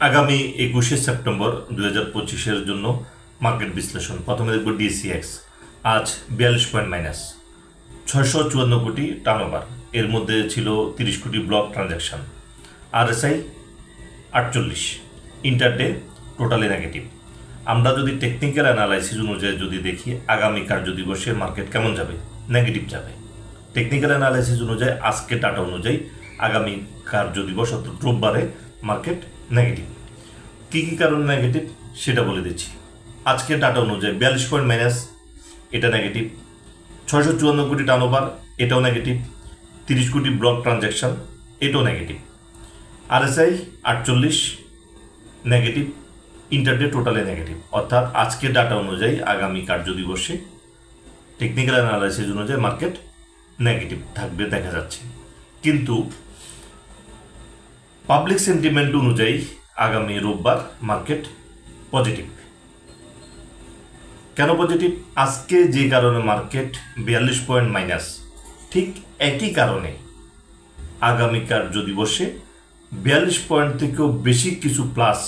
আগামী একুশে সেপ্টেম্বর দু হাজার পঁচিশের জন্য মার্কেট বিশ্লেষণ। প্রথমে দেখব ডিসিএক্স। আজ বিয়াল্লিশ পয়েন্ট মাইনাস। ছয়শো চুয়ান্ন কোটি টার্নওভার এর মধ্যে ছিল তিরিশ কোটি ব্লক ট্রানজ্যাকশন আরএসআই আটচল্লিশ। ইন্টারডে টোটালি নেগেটিভ আমরা যদি টেকনিক্যাল অ্যানালাইসিস অনুযায়ী যদি দেখি, আগামী কার্যদিবসে মার্কেট কেমন যাবে? নেগেটিভ যাবে। টেকনিক্যাল অ্যানালাইসিস অনুযায়ী আজকে ডাটা অনুযায়ী, আগামী কার্যদিবস অর্থাৎ রোববারে মার্কেট নেগেটিভ কী কী কারণে নেগেটিভ সেটা বলে দিচ্ছি। আজকে ডাটা অনুযায়ী বিয়াল্লিশ পয়েন্ট মাইনাস এটা নেগেটিভ ছয়শো চুয়ান্ন কোটি টার্নওভার এটাও নেগেটিভ তিরিশ কোটি ব্লক ট্রানজ্যাকশন এটাও নেগেটিভ আরএসআই আটচল্লিশ নেগেটিভ ইন্টারডে টোটালে নেগেটিভ অর্থাৎ আজকের ডাটা অনুযায়ী আগামী কার্যদিবসে টেকনিক্যাল অ্যানালাইসিস অনুযায়ী মার্কেট নেগেটিভ থাকবে, দেখা যাচ্ছে। কিন্তু পাবলিক সেন্টিমেন্ট অনুযায়ী আগামী রোববার মার্কেট পজিটিভ কেন পজিটিভ আজকে যে কারণে মার্কেট বিয়াল্লিশ পয়েন্ট মাইনাস ঠিক একই কারণে আগামী কার্যদিবসে বিয়াল্লিশ পয়েন্ট থেকেও বেশি কিছু প্লাস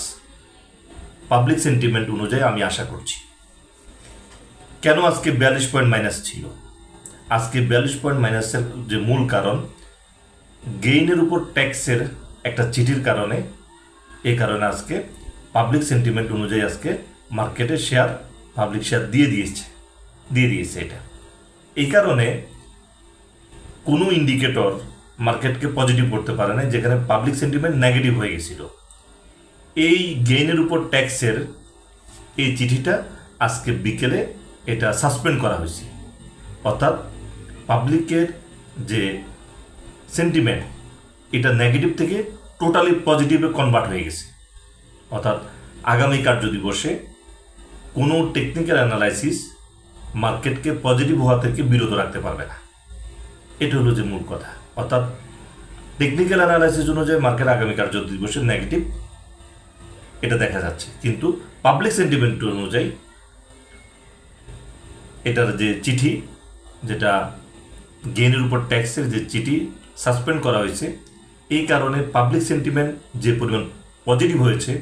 পাবলিক সেন্টিমেন্ট অনুযায়ী আমি আশা করছি। কেন আজকে বিয়াল্লিশ পয়েন্ট মাইনাস ছিল? আজকে বিয়াল্লিশ পয়েন্ট মাইনাসের যে মূল কারণ গেইনের উপর ট্যাক্সের একটা চিঠির কারণে, এই কারণে আজকে পাবলিক সেন্টিমেন্ট অনুযায়ী আজকে মার্কেটে শেয়ার পাবলিক শেয়ার দিয়ে দিয়েছে দিয়ে দিয়েছে এটা। এই কারণে কোনো ইন্ডিকেটর মার্কেটকে পজিটিভ করতে পারে না যেখানে পাবলিক সেন্টিমেন্ট নেগেটিভ হয়ে গেছিল। এই গেইনের উপর ট্যাক্সের এই চিঠিটা আজকে বিকেলে এটা সাসপেন্ড করা হয়েছে। অর্থাৎ পাবলিকের যে সেন্টিমেন্ট এটা নেগেটিভ থেকে টোটালি পজিটিভে কনভার্ট হয়ে গেছে। অর্থাৎ আগামী কার্যদিবসে কোনো টেকনিক্যাল অ্যানালাইসিস মার্কেটকে পজিটিভ হওয়া থেকে বিরত রাখতে পারবে না। এটা হলো যে মূল কথা। অর্থাৎ টেকনিক্যাল অ্যানালাইসিস অনুযায়ী মার্কেট আগামী কার্যদিবসে নেগেটিভ এটা দেখা যাচ্ছে। কিন্তু পাবলিক সেন্টিমেন্ট অনুযায়ী এটার যে চিঠি, যেটা গেইনের উপর ট্যাক্সের যে চিঠি সাসপেন্ড করা হয়েছে এই কারণে পাবলিক সেন্টিমেন্ট যে পরিমাণ পজিটিভ হয়েছে,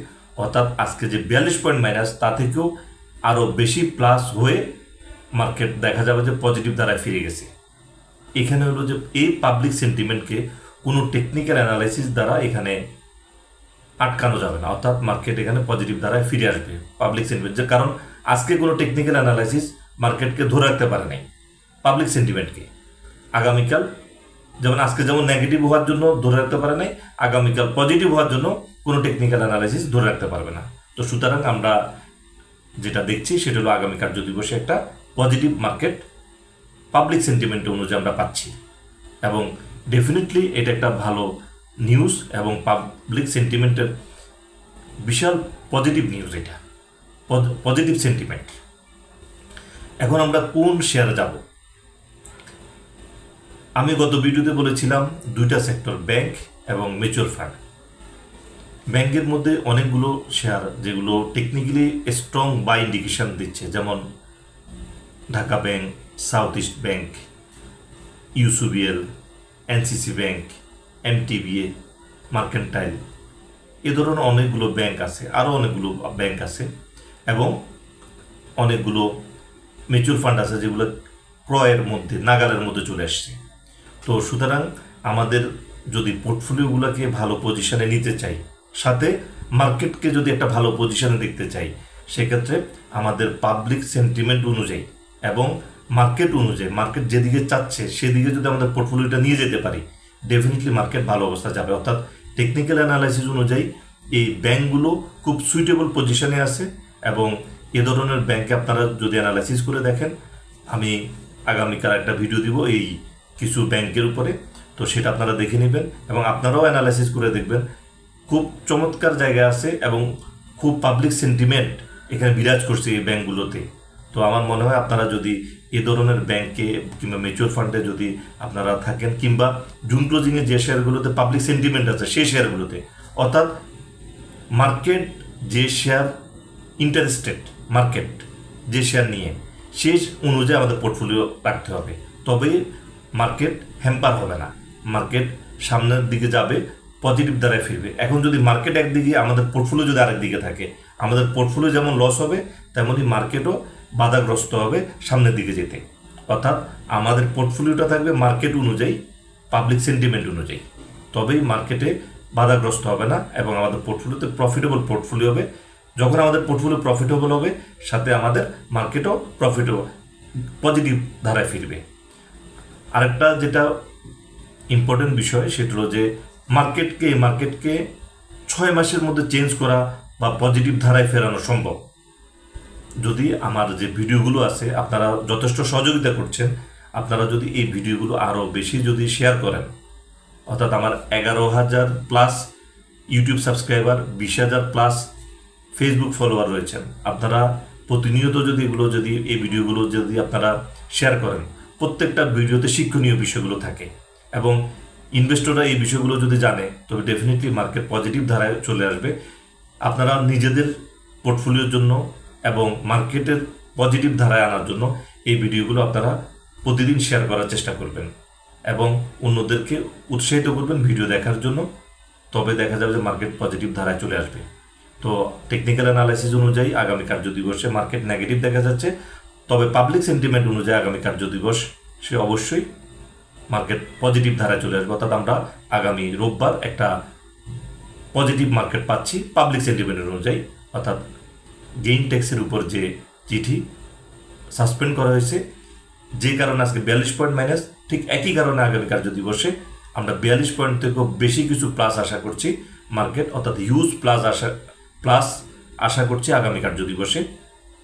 অর্থাৎ আজকে যে বিয়াল্লিশ পয়েন্ট মাইনাস তা থেকেও আরও বেশি প্লাস হয়ে মার্কেট দেখা যাবে যে পজিটিভ দ্বারায় ফিরে গেছে। এখানে হলো যে এই পাবলিক সেন্টিমেন্টকে কোনো টেকনিক্যাল অ্যানালাইসিস দ্বারা এখানে আটকানো যাবে না, অর্থাৎ মার্কেট এখানে পজিটিভ দ্বারায় ফিরে আসবে পাবলিক সেন্টিমেন্ট কারণ আজকে কোনো টেকনিক্যাল অ্যানালাইসিস মার্কেটকে ধরে রাখতে পারে নাই পাবলিক সেন্টিমেন্টকে আগামীকাল যেমন আজকে যেমন নেগেটিভ হওয়ার জন্য ধরে রাখতে পারে নাই, আগামীকাল পজিটিভ হওয়ার জন্য কোনো টেকনিক্যাল অ্যানালাইসিস ধরে রাখতে পারবে না। তো সুতরাং আমরা যেটা দেখছি সেটা হলো আগামী কার্যদিবসে একটা পজিটিভ মার্কেট পাবলিক সেন্টিমেন্ট অনুযায়ী আমরা পাচ্ছি। এবং ডেফিনেটলি এটা একটা ভালো নিউজ এবং পাবলিক সেন্টিমেন্টের বিশাল পজিটিভ নিউজ এটা। পজিটিভ সেন্টিমেন্ট এখন আমরা কোন শেয়ারে যাব? আমি গত ভিডিওতে বলেছিলাম দুইটা সেক্টর, ব্যাংক এবং মিউচুয়াল ফান্ড। ব্যাংকের মধ্যে অনেকগুলো শেয়ার যেগুলো টেকনিক্যালি স্ট্রং বাই ইন্ডিকেশন দিচ্ছে, যেমন Dhaka bank South East bank UCBL NCC bank MTB Mercantile এ ধরনের অনেকগুলো ব্যাংক আছে আরও অনেকগুলো ব্যাংক আছে এবং অনেকগুলো মিউচুয়াল ফান্ড আছে যেগুলো ক্রয়ের মধ্যে, নাগালের মধ্যে চলে আসছে। তো সুতরাং আমাদের যদি পোর্টফোলিওগুলোকে ভালো পজিশনে নিতে চাই, সাথে মার্কেটকে যদি একটা ভালো পজিশনে দেখতে চাই, সেক্ষেত্রে আমাদের পাবলিক সেন্টিমেন্ট অনুযায়ী এবং মার্কেট অনুযায়ী মার্কেট যেদিকে চাচ্ছে সেদিকে যদি আমাদের পোর্টফোলিওটা নিয়ে যেতে পারি ডেফিনেটলি মার্কেট ভালো অবস্থা যাবে। অর্থাৎ টেকনিক্যাল অ্যানালাইসিস অনুযায়ী এই ব্যাংকগুলো খুব সুইটেবল পজিশনে আছে এবং এ ধরনের ব্যাংকে আপনারা যদি অ্যানালাইসিস করে দেখেন, আমি আগামীকাল একটা ভিডিও দিব এই কিছু ব্যাংকের উপরে, তো সেটা আপনারা দেখে নেবেন এবং আপনারাও অ্যানালাইসিস করে দেখবেন। খুব চমৎকার জায়গা আছে এবং খুব পাবলিক সেন্টিমেন্ট এখানে বিরাজ করছে এই ব্যাংকগুলোতে। তো আমার মনে হয় আপনারা যদি এ ধরনের ব্যাংকে কিংবা মিউচুয়াল ফান্ডে যদি আপনারা থাকেন কিংবা জুন ক্লোজিংয়ে যে শেয়ারগুলোতে পাবলিক সেন্টিমেন্ট আছে, সেই শেয়ারগুলোতে, অর্থাৎ মার্কেট যে শেয়ার ইন্টারেস্টেড মার্কেট যে শেয়ার নিয়ে, সেই অনুযায়ী আমাদের পোর্টফোলিও রাখতে হবে। তবে মার্কেট হ্যাম্পার হবে না। মার্কেট সামনের দিকে যাবে পজিটিভ দ্বারাই ফিরবে। এখন যদি মার্কেট একদিকে, আমাদের পোর্টফোলিও যদি আরেক দিকে থাকে, আমাদের পোর্টফোলিও যেমন লস হবে তেমনই মার্কেটও বাধাগ্রস্ত হবে সামনের দিকে যেতে। অর্থাৎ আমাদের পোর্টফোলিওটা থাকবে মার্কেট অনুযায়ী পাবলিক সেন্টিমেন্ট অনুযায়ী। তবেই মার্কেটে বাধাগ্রস্ত হবে না এবং আমাদের পোর্টফোলিওতে প্রফিটেবল পোর্টফোলিও হবে। যখন আমাদের পোর্টফোলিও প্রফিটেবল হবে, সাথে আমাদের মার্কেটও প্রফিটেবল পজিটিভ ধারায় ফিরবে। আরেকটা যেটা ইম্পর্টেন্ট বিষয়, সেটা হলো যে মার্কেটকে মার্কেটকে ছয় মাসের মধ্যে চেঞ্জ করা বা পজিটিভ ধারায় ফেরানো সম্ভব। যদি আমার যে ভিডিওগুলো আছে, আপনারা যথেষ্ট সহযোগিতা করছেন, আপনারা যদি এই ভিডিওগুলো আরও বেশি যদি শেয়ার করেন, অর্থাৎ আমার এগারো হাজার প্লাস ইউটিউব সাবস্ক্রাইবার বিশ হাজার প্লাস ফেসবুক ফলোয়ার রয়েছেন, আপনারা প্রতিনিয়ত যদি এগুলো, যদি এই ভিডিওগুলো যদি আপনারা শেয়ার করেন প্রত্যেকটা ভিডিওতে শিক্ষণীয় বিষয়গুলো থাকে এবং ইনভেস্টররা এই বিষয়গুলো যদি জানে, তবে ডেফিনেটলি মার্কেট পজিটিভ ধারায় চলে আসবে। আপনারা নিজেদের পোর্টফোলিওর জন্য এবং মার্কেটের পজিটিভ ধারায় আনার জন্য এই ভিডিওগুলো আপনারা প্রতিদিন শেয়ার করার চেষ্টা করবেন এবং অন্যদেরকে উৎসাহিত করবেন ভিডিও দেখার জন্য। তবে দেখা যাবে যে মার্কেট পজিটিভ ধারায় চলে আসবে। তো টেকনিক্যাল অ্যানালাইসিস অনুযায়ী আগামী কার্য দিবসে মার্কেট নেগেটিভ দেখা যাচ্ছে তবে পাবলিক সেন্টিমেন্ট অনুযায়ী আগামী কার্য দিবস, সে অবশ্যই মার্কেট পজিটিভ ধারায় চলে আসবে। অর্থাৎ আমরা আগামী রোববার একটা পজিটিভ মার্কেট পাচ্ছি পাবলিক সেন্টিমেন্ট অনুযায়ী। অর্থাৎ গেইন ট্যাক্সের উপর যে চিঠি সাসপেন্ড করা হয়েছে, যে কারণে আজকে বিয়াল্লিশ পয়েন্ট মাইনাস ঠিক একই কারণে আগামী কার্য দিবসে আমরা বিয়াল্লিশ পয়েন্ট থেকেও বেশি কিছু প্লাস আশা করছি মার্কেট অর্থাৎ হিউজ প্লাস আশা প্লাস আশা করছি আগামী কার্য দিবসে।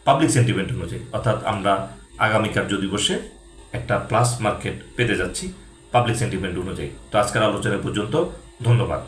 পাবলিক সেন্টিমেন্ট অনুযায়ী, অর্থাৎ আমরা আগামী যদি বসে একটা প্লাস মার্কেট পেতে যাচ্ছি পাবলিক সেন্টিমেন্ট অনুযায়ী। তো আজকের আলোচনা পর্যন্ত, ধন্যবাদ।